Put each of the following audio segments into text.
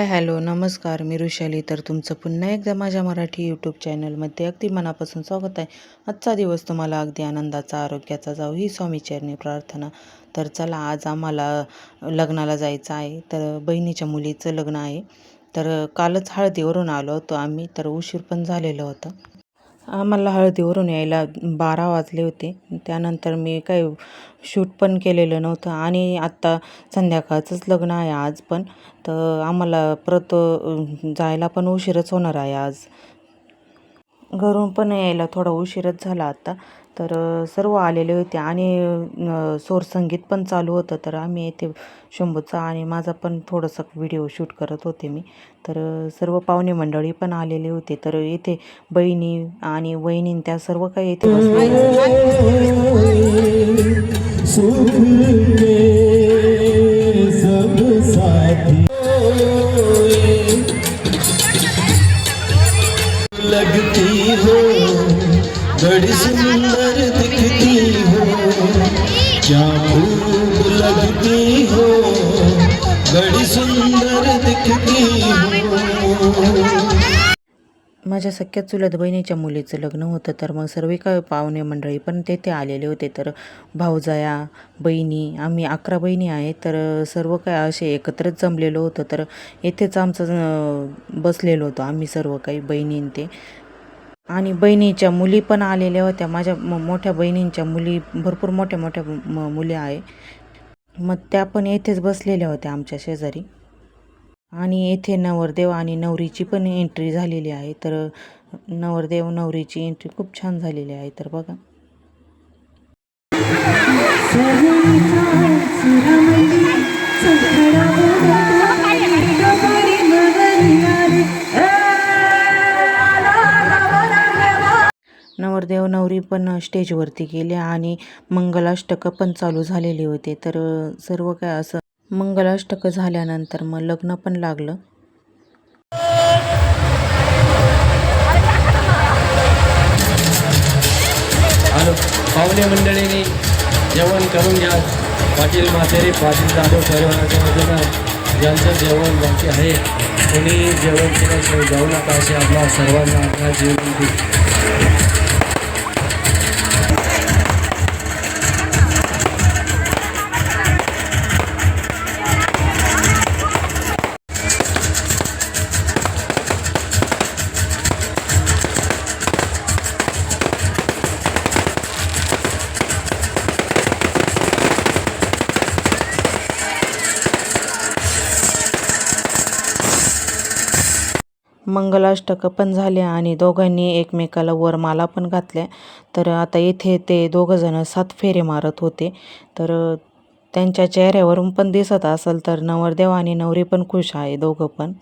Hello नमस्कार. मी ऋषाली. तर तुमचं पुन्हा एकदा माझ्या मराठी यूट्यूब चॅनलमध्ये अगदी मनापासून स्वागत आहे. आजचा दिवस तुम्हाला अगदी आनंदाचा आरोग्याचा जाऊ ही स्वामीचरणी प्रार्थना. तर चला आज आम्हाला लग्नाला जायचं आहे. तर बहिणीच्या मुलीचं लग्न आहे. तर कालच हळदीवरून आलो होतो आम्ही. तर उशीर पण झालेलं होतं. आम्हाला हळदीवरून यायला बारा वाजले होते. त्यानंतर मी काही शूट पण केलेलं नव्हतं आणि आत्ता संध्याकाळचंच लग्न आहे आज पण. तर आम्हाला परत जायला पण उशीरच होणार आहे आज. घरून पण यायला थोडा उशीरच झाला आता. तर सर्व आलेले होते आणि सोर संगीत पण चालू होतं. तर आम्ही येथे शंभूचा आणि माझा पण थोडंसं व्हिडिओ शूट करत होते मी. तर सर्व पाहुणे मंडळी पण आलेले होते. तर इथे बहिणी आणि वहिनी त्या सर्व काही येथे बसलेल्या क्या खूब लगती हो बड़ी सुंदर दिखती हो. माझ्या सख्या चुलत बहिणीच्या मुलीचं लग्न होतं तर मग सर्व काही पाहुणे मंडळी पण तेथे आलेले होते. तर भाऊजाया बहिणी आम्ही अकरा बहिणी आहे तर सर्व काय असे एकत्रच जमलेलो होतं. तर येथेच आमचं बसलेलो होतो. आम्ही सर्व काही बहिणीं ते आणि बहिणीच्या मुली पण आलेल्या होत्या. माझ्या म- मोठ्या बहिणींच्या मुली भरपूर मोठ्या मोठ्या म- मुली आहे. मग त्या पण येथेच बसलेल्या होत्या आमच्या शेजारी. आणि येथे नवरदेव आणि नवरीची पण एंट्री झालेली आहे. तर नवरदेव नवरीची एंट्री खूप छान झालेली आहे. तर बघा. नवरदेव नवरी पण स्टेजवरती गेले आणि मंगलाष्टकं पण चालू झालेले होते. तर सर्व काय असं मंगलाष्टकं झाल्यानंतर मग लग्न पण लागलं. पाहुणे मंडळींनी जेवण करून घ्या. पाटील म्हातेरे पाटील जाधव परिवाराच्या वतीनं ज्यांचं जेवण बाकी आहे कोणी जेवण केल्याशिवाय जाऊ नका असे आपल्या सर्वांना आपल्या जीवन मंगलाष्टक पण झाले आणि दोघांनी एकमेकाला वरमाला पण घातल्या. तर आता इथे ते दोघंजणं सात फेरे मारत होते. तर त्यांच्या चेहऱ्यावरून पण दिसत असेल तर नवरदेव आणि नवरी पण खुश आहे दोघं पण.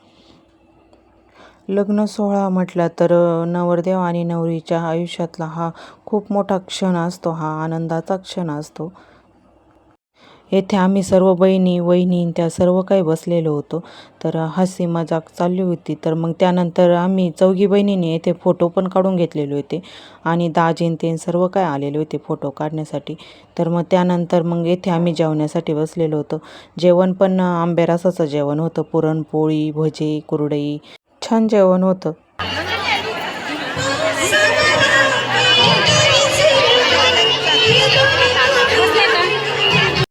लग्न सोहळा म्हटला तर नवरदेव आणि नवरीच्या आयुष्यातला हा खूप मोठा क्षण असतो हा आनंदाचा क्षण असतो. येथे आम्ही सर्व बहिणी वहिनी त्या सर्व काही बसलेलो होतो. तर हसी मजाक चालली होती. तर मग त्यानंतर आम्ही चौघी बहिणीने येथे फोटो पण काढून घेतलेले होते आणि दाजीन ते सर्व काय आलेले होते फोटो काढण्यासाठी. तर मग त्यानंतर मग येथे आम्ही जेवण्यासाठी बसलेलो होतो. जेवण पण आंब्या जेवण होतं. पुरणपोळी भजे कुरडई छान जेवण होतं.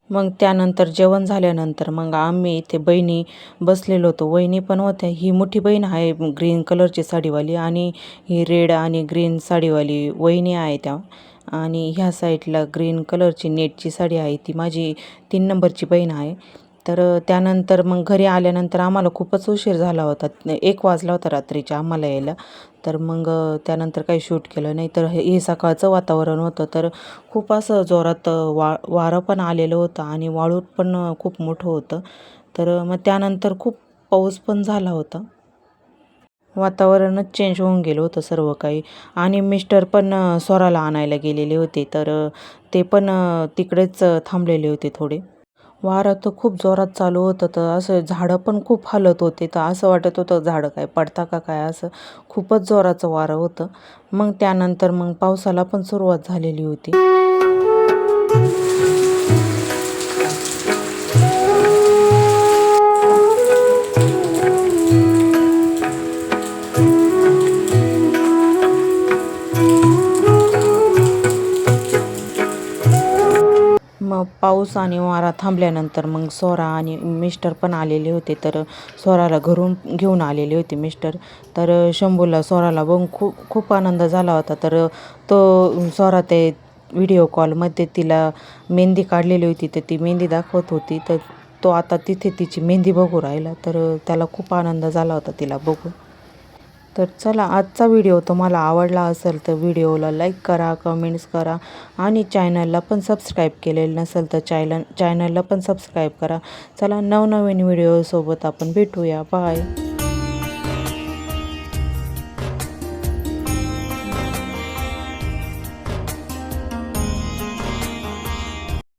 मग त्यानंतर जेवण झाल्यानंतर मग आम्ही इथे बहिणी बसलेलो होतो. वहिनी पण होत्या. ही मोठी बहीण आहे ग्रीन कलरची साडीवाली आणि ही रेड आणि ग्रीन साडीवाली वहिनी आहे त्या. आणि ह्या साईडला ग्रीन कलरची नेटची साडी आहे. ती माझी तीन नंबरची बहीण आहे. तर त्यानंतर मग घरी आल्यानंतर आम्हाला खूपच उशीर झाला होता. एक वाजला होता रात्रीच्या आम्हाला यायला. तर मग त्यानंतर काही शूट केलं नाही. तर हे हे सकाळचं वातावरण होतं. तर खूप असं जोरात वा वारं पण आलेलं होतं आणि वाळू पण खूप मोठं होतं. तर मग त्यानंतर खूप पाऊस पण झाला होता. वातावरणच चेंज होऊन गेलं होतं सर्व काही. आणि मिस्टर पण स्वराला आणायला गेलेले होते. तर ते पण तिकडेच थांबलेले होते थोडे. वारं तर खूप जोरात चालू होतं तर असं झाडं पण खूप हलत होते. तर असं वाटत होतं झाडं काय पडता का काय? असं खूपच जोराचं वारं होतं. मग त्यानंतर मग पावसाला पण सुरुवात झालेली होती. पाऊस आणि वारा थांबल्यानंतर मग सोरा आणि मिस्टर पण आलेले होते तर स्वराला घरून घेऊन आलेले होते मिस्टर. तर शंभूला स्वराला बघून खूप खूप आनंद झाला होता. तर तो स्वरा ते व्हिडिओ कॉलमध्ये तिला मेहंदी काढलेली होती तर ती मेहंदी दाखवत होती. तर तो आता तिथे तिची मेहंदी बघू राहिला. तर त्याला खूप आनंद झाला होता तिला बघून. तर चला आजचा व्हिडिओ तुम्हाला आवडला असेल तर व्हिडिओला लाईक करा कमेंट्स करा आणि चॅनलला पण सबस्क्राईब केलेलं नसेल तर चॅनल चॅनलला पण सबस्क्राईब करा. चला नवनवीन व्हिडिओसोबत आपण भेटूया. बाय